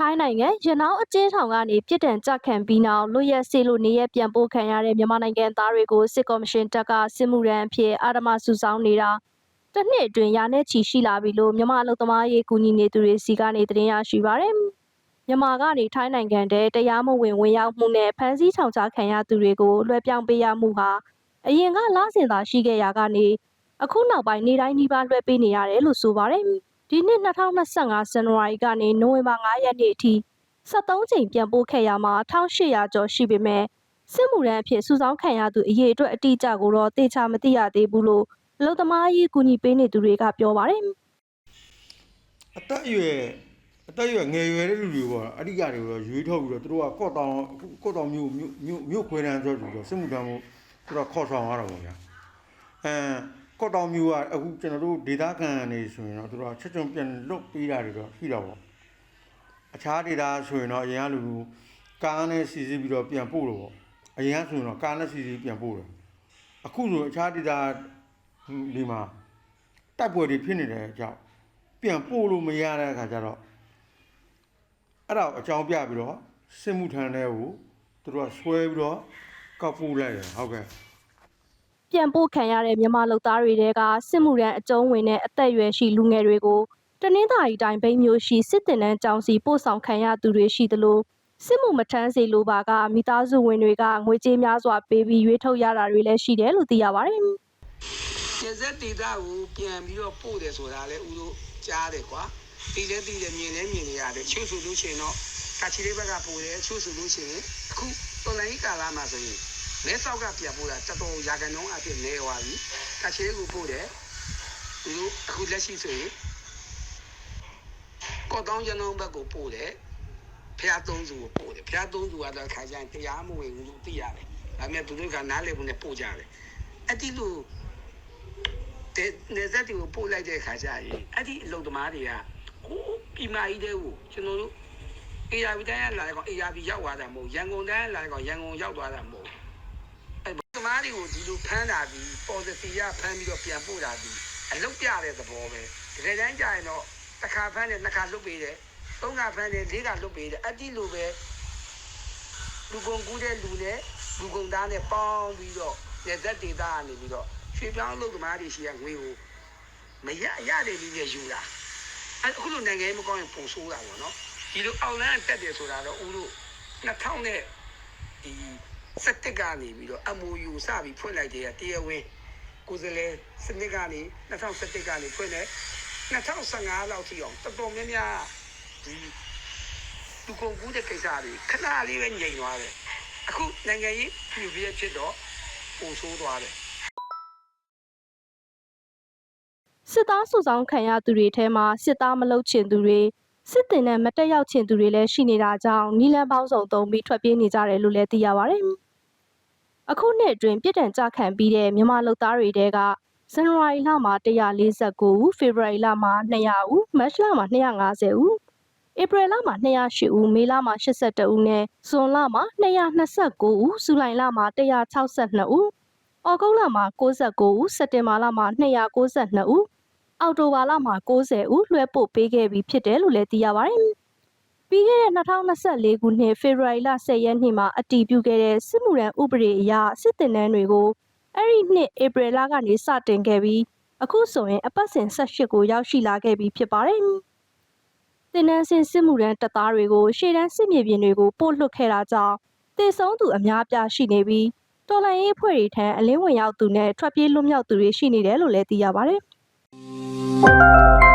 ထိုင်းနိုင်ငံရနောင်းအကျဉ်းထောင်ကနေပြစ်ဒဏ်ကြခံပြီးနောက်လွတ်ရက်စေလို့နေရပြန်ပို့ခံရတဲ့မြန်မာနိုင်ငံသားတွေကိုစစ်ကော်မရှင်တပ်ကစစ်မှုရန်အဖြစ်အာဓမစုဆောင်းနေတာတစ်နှစ်အတွင်းရာနဲ့ချီရှိလာပြီလို့မြန်မာအလုပ်သမားရေးကူညီနေသူတွေစီကနေသတင်းရရှိပါရယ်မြန်မာကနေထိုင်းနိုင်ငံတဲတရားမဝင်ဝင်ရောက်မှုနဲ့ဖမ်းဆီးထောင်ချခံရသူတွေကိုလွှဲပြောင်းပေးရမှုဟာအရင်ကလဆင်သာရှိခဲ့ရာကနေအခုနောက်ပိုင်းနေတိုင်းနှီးပါလွှဲပေးနေရတယ်လို့ဆိုပါရယ် ဒီနှစ်2025ဇန်နဝါရီကနေနိုဝင်ဘာ9ရက်နေ့အထိ73ချိန်ပြန်ပို့ခဲ့ရမှာ1800ကျော်ရှိပေမဲ့စစ်မှုရန်အဖြစ်စုဆောင်းခံရသူအရေးအတွက်အတိအကျကိုတော့တေချာမသိရသေးဘူးလို့အလုံသမားရေးကူညီပေးနေသူတွေကပြောပါတယ်အသက်အရွယ်အသက်အရွယ်ငယ်ရွယ်တဲ့လူတွေပေါ့အဓိကတွေတော့ရွေးထုတ်ပြီးတော့သူတို့ကကော့တောင်ကော့တောင်မြို့မြို့မြို့မြို့ခွဲတန်းဆိုပြီးတော့စစ်မှုထမ်းမှုသူတို့ခေါ်ဆောင်ရတာပေါ့ဗျာအဲ ကော့တောင်မြို့ကအခုကျွန်တော်တို့ဒေသခံနေဆိုရင်တော့သူတို့ကချက်ချုံပြန်လွတ်ပေးတာတွေတော့ရှိတော့ပေါ့အခြားဒေသဆိုရင်တော့အရင်ကလူကားနဲ့စီစီပြီးတော့ပြန်ပို့လို့ပေါ့အရင်ကဆိုရင်တော့ကားနဲ့စီစီပြန်ပို့တယ်အခုဆိုအခြားဒေသဒီမှာတိုက်ပွဲတွေဖြစ်နေတဲ့အကြောင်းပြန်ပို့လို့မရတဲ့အခါကျတော့အဲ့ဒါကိုအကြောင်းပြပြီးတော့စစ်မှုထမ်းတဲ့ကိုသူတို့ကဆွဲပြီးတော့ကောက်ပို့လိုက်တယ်ဟုတ်ကဲ့ ပြန်ပို့ခံရတဲ့မြန်မာလူသားတွေတဲကစစ်မှုရန်အကျုံးဝင်တဲ့အသက်အရွယ်ရှိလူငယ်တွေကိုတနင်္သာရီတိုင်းဘိန်းမျိုးရှိစစ်တင်တန်းကျောင်းစီပို့ဆောင်ခံရသူတွေရှိသလိုစစ်မှုမထမ်းစေလိုပါကမိသားစုဝင်တွေကငွေကြေးများစွာပေးပြီးရွေးထုတ်ရတာတွေလည်းရှိတယ်လို့သိရပါတယ်ကျေစက်ဒေတာကိုပြန်ပြီးတော့ပို့တယ်ဆိုတာလဲဦးတို့ကြားတယ်ကွာတီးလဲတီးတယ်မြင်လဲမြင်နေရတယ်ချို့ဆိုလို့ရှိရင်တော့ကချီလေးဘက်ကပို့တယ်ချို့ဆိုလို့ရှိရင်အခုတော်လိုင်းကာလာမှာဆိုရင် မဲဆောက်ကပြန်ပို့တာတော်တော်ရာခိုင်နှုန်းအဖြစ်နေသွားပြီကချီလေးကိုပို့တယ်ဦးတို့အခုလက်ရှိဆိုရင်ကော့တောင်းရန်ကုန်ဘက်ကိုပို့တယ်ဖျားသုံးစုကိုပို့တယ်ဖျားသုံးစုကတော့ခါကျရင်တရားမဝင်ဘူးလို့သိရတယ်ဒါပေမဲ့သူတို့ကနားလည်ဖို့နဲ့ပို့ကြတယ်အဲ့ဒီလိုတဲ့နေဆက်တီကိုပို့လိုက်တဲ့ခါကျရင်အဲ့ဒီအလုပ်သမားတွေကဟိုးပြည်မကြီးတဲ့ကိုကျွန်တော်တို့အေယာဗီတိုင်းကလာတဲ့ကောင်အေယာဗီရောက်သွားတာမဟုတ်ရန်ကုန်တိုင်းကလာတဲ့ကောင်ရန်ကုန်ရောက်သွားတာမဟုတ်အဲ့ သမားတွေကိုဒီလိုဖမ်းတာဒီပေါ်စစီရဖမ်းပြီးတော့ပြန်ပို့တာဒီအလုပ်ပြတဲ့သဘောပဲတကယ်တမ်းကျရင်တော့တစ်ခါဖမ်းတယ်နှစ်ခါလွတ်ပေးတယ်သုံးခါဖမ်းတယ်လေးခါလွတ်ပေးတယ်အဲ့ဒီလိုပဲလူကုန်ကူးတဲ့လူနဲ့လူကုန်သားနဲ့ပေါင်းပြီးတော့နေသက်ဒေတာကနေပြီးတော့ရွှေပြောင်းလုပ်သမားတွေရှိရငွေကိုမရရတယ်ပြီးပြယူတာအဲအခုလိုနိုင်ငံရေးမကောင်းရင်ပုံဆိုးတာပေါ့နော်ဒီလိုအောက်လန်းတက်တယ်ဆိုတာတော့ဦးတို့2000နဲ့ဒီ စက်တက်ကနေပြီးတော့ MOU စပြီးဖွင့်လိုက်တဲ့တရားဝင်ကိုယ်စလဲစနစ်ကနေ2017ကနေဖွင့်တယ်2015လောက်ထိအောင်တော်တော်များများဒီသူကုန်ကူးတဲ့ကိစ္စတွေခဏလေးပဲညင်သွားတယ်အခုနိုင်ငံရေးပြူပြည့်ဖြစ်တော့ပုံဆိုးသွားတယ်စစ်သားစုဆောင်းခံရသူတွေထဲမှာစစ်သားမလုပ်ချင်သူတွေစစ်တင်နဲ့မတက်ရောက်ချင်သူတွေလည်းရှိနေတာကြောင့်နီလန်ပေါင်းစုံသုံးပြီးထွက်ပြေးနေကြတယ်လို့လည်းသိရပါတယ်။ အခုနှစ်အတွင်းပြည်တံကြခံပြီးတဲ့မြန်မာလူသားတွေတဲကဇန်နဝါရီလမှာ149ဦးဖေဖော်ဝါရီလမှာ200ဦးမတ်လမှာ250ဦးဧပြီလမှာ208ဦးမေလမှာ82ဦးနဲ့ဇွန်လမှာ229ဦးဇူလိုင်လမှာ162ဦးဩဂုတ်လမှာ69ဦးစက်တင်ဘာလမှာ292ဦးအောက်တိုဘာလမှာ90ဦးလွှဲပို့ပေးခဲ့ပြီးဖြစ်တယ်လို့လည်းသိရပါတယ်။ ပြီးခဲ့တဲ့2024ခုနှစ်ဖေဖော်ဝါရီလ10ရက်နေ့မှာအတည်ပြုခဲ့တဲ့စစ်မှုရန်ဥပဒေအရစစ်တင်တန်းတွေကိုအဲ့ဒီနှစ်ဧပြီလကနေစတင်ခဲ့ပြီးအခုဆိုရင်အပတ်စဉ်18ကိုရောက်ရှိလာခဲ့ပြီးဖြစ်ပါတယ်။တင်နန်းစင်စစ်မှုရန်တပ်သားတွေကိုရှေ့တန်းစစ်မြေပြင်တွေကိုပို့လွှတ်ခဲ့တာကြောင့်တည်ဆုံးသူအများအပြားရှိနေပြီးတော်လှန်ရေးအဖွဲ့တွေထံအလင်းဝင်ရောက်သူနဲ့ထွက်ပြေးလွတ်မြောက်သူတွေရှိနေတယ်လို့လည်းသိရပါတယ်။